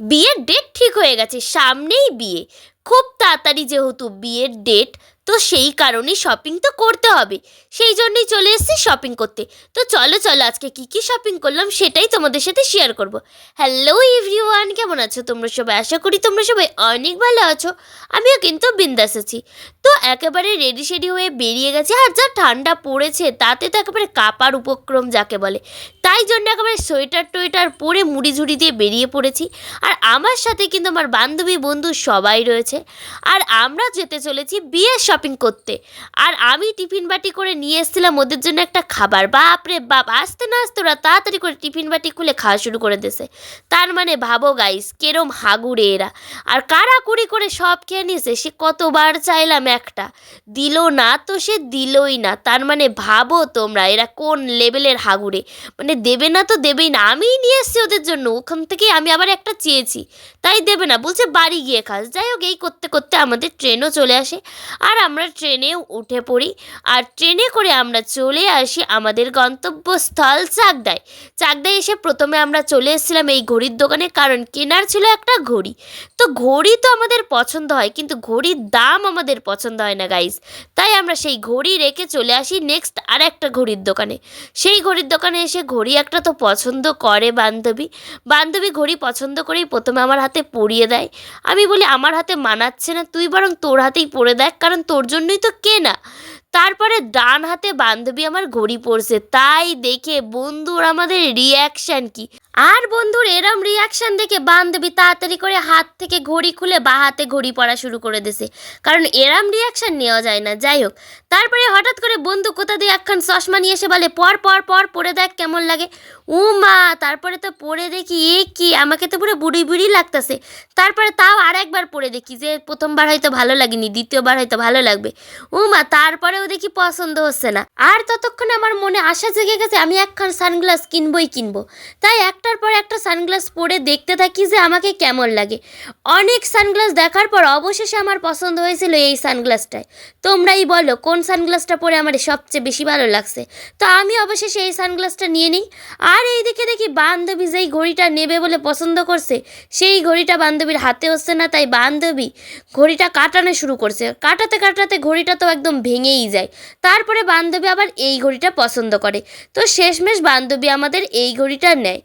বিয়ের ডেট ঠিক হয়ে গেছে সামনেই বিয়ে। খুব তাড়াতাড়ি যেহেতু বিয়ের ডেট তো সেই কারণেই শপিং তো করতে হবে। সেই জন্যই চলে এসেছি শপিং করতে। তো চলো চলো, আজকে কী কী শপিং করলাম সেটাই তোমাদের সাথে শেয়ার করব। হ্যালো এভরিওয়ান কেমন আছো তোমরা সবাই? আশা করি তোমরা সবাই অনেক ভালো আছো। আমিও কিন্তু বিন্দাস আছি। তো একেবারে রেডি শেডি হয়ে বেরিয়ে গেছে। আর যা ঠান্ডা পড়েছে, তাতে তো একেবারে কাপার উপক্রম যাকে বলে। তাই জন্য একেবারে সোয়েটার টোয়েটার পরে মুড়ি ঝুড়ি দিয়ে বেরিয়ে পড়েছি। আর আমার সাথে কিন্তু আমার বান্ধবী বন্ধু সবাই রয়েছে। আর আমরা যেতে চলেছি বিয়ের শপিং করতে। আর আমি টিফিন বাটি করে নিয়ে এসেছিলাম ওদের জন্য একটা খাবার। বাপরে বাপ, আসতে না আসতে ওরা তাড়াতাড়ি করে টিফিন বাটি খুলে খাওয়া শুরু করে দিয়েছে। তার মানে ভাবো গাইস কেরম হাগুড়ে এরা। আর কাড়াকুড়ি করে সব খেয়ে নিয়েছে, সে কতবার চাইলাম একটা। দিল না তো সে দিলই না। তার মানে ভাবো তোমরা, এরা কোন লেভেলের হাগুড়ে? মানে দেবে না তো দেবেই না। আমিই নিয়ে এসেছি ওদের জন্য। ওখান থেকেই আমি আবার একটা চেয়েছি। তাই দেবে না, বলছে বাড়ি গিয়ে খাস। যাই হোক, এই করতে করতে আমাদের ট্রেনও চলে আসে। আর আমরা ট্রেনেও উঠে পড়ি আর ট্রেনে করে আমরা চলে আসি আমাদের গন্তব্যস্থল চাকদায়। চাকদায় এসে প্রথমে আমরা চলে এসেছিলাম এই ঘড়ির দোকানে কারণ কেনার ছিল একটা ঘড়ি। তো ঘড়ি তো আমাদের পছন্দ হয় কিন্তু ঘড়ির দাম আমাদের পছন্দ হয় না গাইস তাই আমরা সেই ঘড়ি রেখে চলে আসি নেক্সট আর একটা ঘড়ির দোকানে। সেই ঘড়ির দোকানে এসে ঘড়ি একটা তো পছন্দ করে বান্ধবী। বান্ধবী ঘড়ি পছন্দ করেই প্রথমে আমার হাতে পরিয়ে দেয়। আমি বলি, আমার হাতে মানাচ্ছে না, তুই বরং তোর হাতেই পরে দেখ, কারণ তোর জন্যই তো কেনা। তারপরে ডান হাতে বান্ধবী আমার ঘড়ি পড়ছে। তাই দেখে বন্ধুর আমাদের রিয়াকশান কি? আর বন্ধুর এরম রিয়াকশান দেখে বান্ধবী তাড়াতাড়ি করে হাত থেকে ঘড়ি খুলে বা হাতে ঘড়ি পরা শুরু করে দিছে। কারণ এরম রিয়াকশান নেওয়া যায় না। যাই হোক, তারপরে হঠাৎ করে বন্ধু কোথা দিয়ে একখান চশমা নিয়ে এসে বলে, পর পর পর, পরে দেখ কেমন লাগে। ও মা তারপরে তো পরে দেখি, এ কি, আমাকে তো পুরো বুড়ি বুড়ি লাগতেছে। তারপরে তাও আর একবার পরে দেখি যে প্রথমবার হয়তো ভালো লাগেনি, দ্বিতীয়বার হয়তো ভালো লাগবে। ও মা তারপরেও দেখি পছন্দ হচ্ছে না। আর ততক্ষণে আমার মনে আশা জেগে গেছে, আমি একখান সানগ্লাস কিনবই কিনবো। তাই একটার পর একটা সানগ্লাস পরে দেখতে থাকি যে আমাকে কেমন লাগে। অনেক সানগ্লাস দেখার পর অবশেষে আমার পছন্দ হয়েছিল এই সানগ্লাসটায় তোমরাই বলো, কোন সানগ্লাসটা পরে আমার সবচেয়ে বেশি ভালো লাগছে? তো আমি অবশেষে এই সানগ্লাসটা নিয়ে নিই। আর এই দিকে দেখি বান্ধবী যেই ঘড়িটা নেবে বলে পছন্দ করছে, সেই ঘড়িটা বান্ধবীর হাতে হচ্ছে না, তাই বান্ধবী ঘড়িটা কাটানো শুরু করছে। কাটাতে কাটাতে ঘড়িটা তো একদম ভেঙেই যায়। তারপরে বান্ধবী আবার এই ঘড়িটা পছন্দ করে। তো শেষমেশ বান্ধবী আমাদের এই ঘড়িটা নেয়।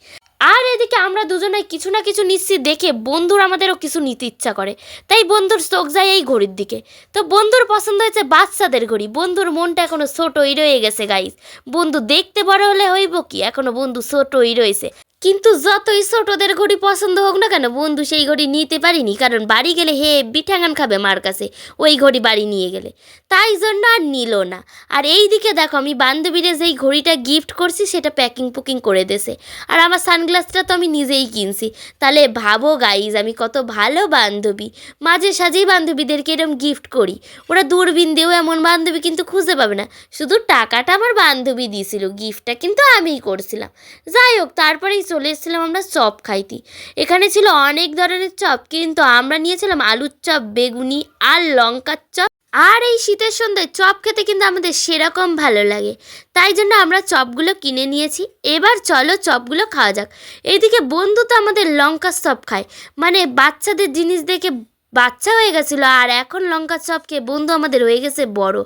আর এদিকে আমরা দুজনে কিছু না কিছু নিচ্ছি দেখে বন্ধুর আমাদেরও কিছু নিতে ইচ্ছা করে। তাই বন্ধুর চোখ যায় এই ঘড়ির দিকে। তো বন্ধুর পছন্দ হয়েছে বাচ্চাদের ঘড়ি। বন্ধুর মনটা এখনও ছোটই রয়ে গেছে গাইস বন্ধু দেখতে বড় হলে হইব কি? এখনও বন্ধু ছোটই রয়েছে। কিন্তু যতই ছোটদের ঘড়ি পছন্দ হোক না কেন, বন্ধু সেই ঘড়ি নিতে পারিনি, কারণ বাড়ি গেলে হে বিঠাঙান খাবে মার কাছে, ওই ঘড়ি বাড়ি নিয়ে গেলে। তাই জন্য আর নিল না। আর এই দিকে দেখো, আমি বান্ধবীরা যেই ঘড়িটা গিফট করছি, সেটা প্যাকিং পুকিং করে দেছে আর আমার সানগ্লাসটা তো আমি নিজেই কিনছি। তাহলে ভাবো গাইজ আমি কত ভালো বান্ধবী। মাঝে সাঝেই বান্ধবীদেরকে এরম গিফট করি। ওরা দূরবীন দিয়েও এমন বান্ধবী কিন্তু খুঁজে পাবে না। শুধু টাকাটা আমার বান্ধবী দিয়েছিল গিফটটা কিন্তু আমিই করছিলাম। যাই হোক, তারপরেই চলে এসেছিলাম আমরা চপ খাইতে। এখানে ছিল অনেক ধরনের চপ, কিন্তু আমরা নিয়েছিলাম আলুর চপ, বেগুনি আর লঙ্কার চপ। আর এই শীতের সন্ধ্যায় চপ খেতে কিন্তু আমাদের সেরকম ভালো লাগে। তাই জন্য আমরা চপগুলো কিনে নিয়েছি। এবার চলো চপগুলো খাওয়া যাক। এদিকে বন্ধু তো আমাদের লঙ্কার চপ খায়। মানে বাচ্চাদের জিনিস দেখে বাচ্চা হয়ে গেছিল আর এখন লঙ্কার চপকে বন্ধু আমাদের হয়ে গেছে বড়।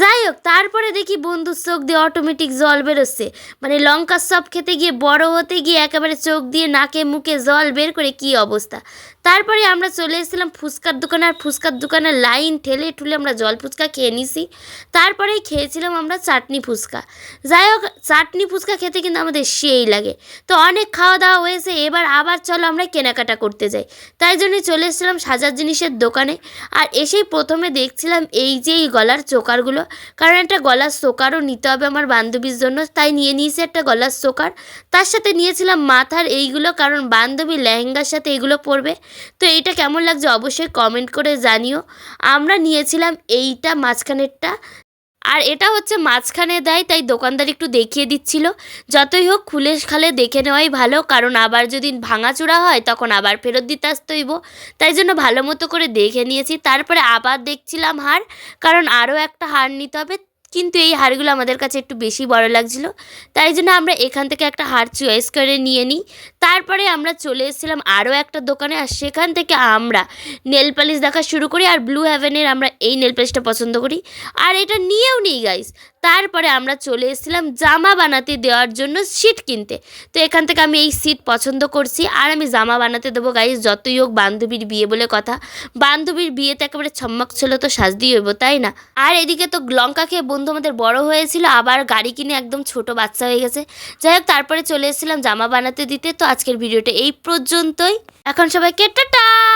যাই হোক, তারপরে দেখি বন্ধুর চোখ দিয়ে অটোমেটিক জল বেরোচ্ছে। মানে লঙ্কার চপ খেতে গিয়ে বড় হতে গিয়ে একেবারে চোখ দিয়ে নাকে মুখে জল বের করে কি অবস্থা? তারপরে আমরা চলে এসেছিলাম ফুচকার দোকানে, আর ফুচকার দোকানের লাইন ঠেলে ঠুলে আমরা জল ফুচকা খেয়ে নিছি। তারপরেই খেয়েছিলাম আমরা চাটনি ফুচকা। যাই হোক, চাটনি ফুচকা খেতে কিন্তু আমাদের সেই লাগে। তো অনেক খাওয়া দাওয়া হয়েছে, এবার আবার চলো আমরা কেনাকাটা করতে যাই। তাই জন্যই চলে এসেছিলাম সাজার জিনিসের দোকানে। আর এসেই প্রথমে দেখছিলাম এই যে এই গলার চোকারগুলো। কারণ একটা গলার চোকারও নিতে হবে আমার বান্ধবীর জন্য, তাই নিয়ে নিয়েছি একটা গলার চোকার। তার সাথে নিয়েছিলাম মাথার এইগুলো, কারণ বান্ধবী লেহেঙ্গার সাথে এগুলো পরবে। তো এইটা কেমন লাগছে অবশ্যই কমেন্ট করে জানিও। আমরা নিয়েছিলাম এইটা, মাঝখানেরটা। আর এটা হচ্ছে মাঝখানে দেয়, তাই দোকানদার একটু দেখিয়ে দিচ্ছিল। যতই হোক খুলে খালে দেখে নেওয়াই ভালো, কারণ আবার যদি ভাঙাচোরা হয় তখন আবার ফেরত দিতে আসতে হইব তাই জন্য ভালো মতো করে দেখে নিয়েছি। তারপরে আবার দেখছিলাম হার, কারণ আরও একটা হার নিতে হবে। কিন্তু এই হারগুলো আমাদের কাছে একটু বেশি বড় লাগছিল। তাই জন্য আমরা এখান থেকে একটা হার চয়েস করে নিয়ে নিই। তারপরে আমরা চলে এসেছিলাম আরও একটা দোকানে আর সেখান থেকে আমরা নেল পালিশ দেখা শুরু করি আর ব্লু হ্যাভেনের আমরা এই নেল পালিশটা পছন্দ করি। আর এটা নিয়েও নিই গাইস তারপরে আমরা চলে এসেছিলাম জামা বানাতে দেওয়ার জন্য সিট কিনতে। তো এখান থেকে আমি এই সিট পছন্দ করছি আর আমি জামা বানাতে দেবো গাইস যতই হোক বান্ধবীর বিয়ে বলে কথা। বান্ধবীর বিয়েতে একেবারে ছম্মক ছিল তো সাজতেই হইব, তাই না? আর এদিকে তো লঙ্কা খেয়ে বন্ধু আমাদের বড় হয়েছিল, আবার গাড়ি কিনে একদম ছোট বাচ্চা হয়ে গেছে। যাই হোক, তারপরে চলে এসেছিলাম জামা বানাতে দিতে। তো আজকের ভিডিওটা এই পর্যন্তই। এখন সবাইকে টাটা!